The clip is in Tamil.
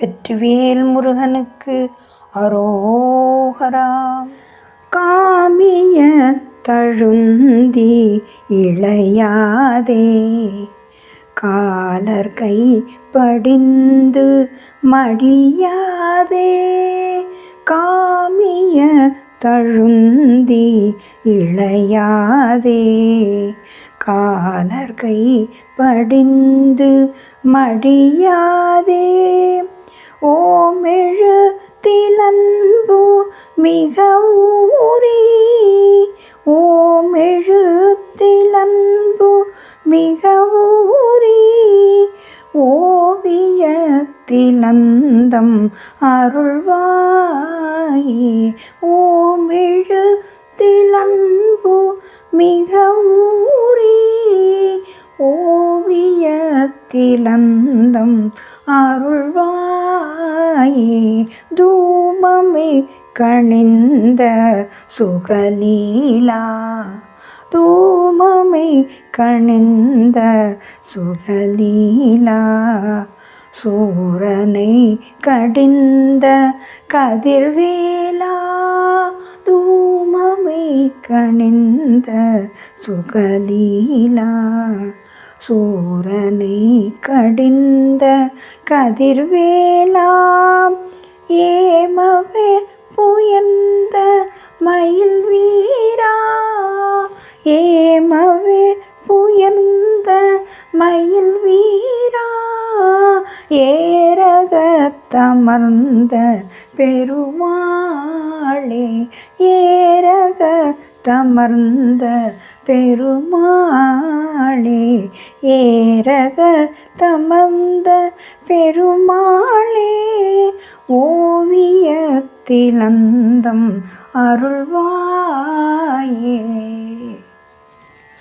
வெற்றிவேல் முருகனுக்கு அரோகரா. காமிய தழுந்தி இளையாதே. காலர் கை படிந்து மடியாதே. காமிய தழுந்தி இளையாதே. காலர் கை படிந்து மடியாதே. ஓமெழு திலன்பு மிக ஊரி ஓமெழு திலன்பு மிக ஊரி ஓவியத்திலந்தம் அருள்வாயே. ஓமெழு திலன்பு மிக ஊரி ஓவியத்திலந்தம் அருள்வாயே. தூமமே கணிந்த சுகலீலா தூமமே கணிந்த சுகலீலா சூரனை கடிந்த கதிர்வேலா. தூமமே கணிந்த சுகலீலா சூரனை கடிந்த கதிர்வேலா ஏமவே புயந்த மயில் வீரா. ஏமவே புயந்த மயில் வீரா. ஏரகத்தமர்ந்த பெருமாளே ஏரக தமர்ந்த பெருமா பெருமாளே ஏரக தமந்த பெருமாளே ஓவியத்திலந்தம் அருள்வாயே.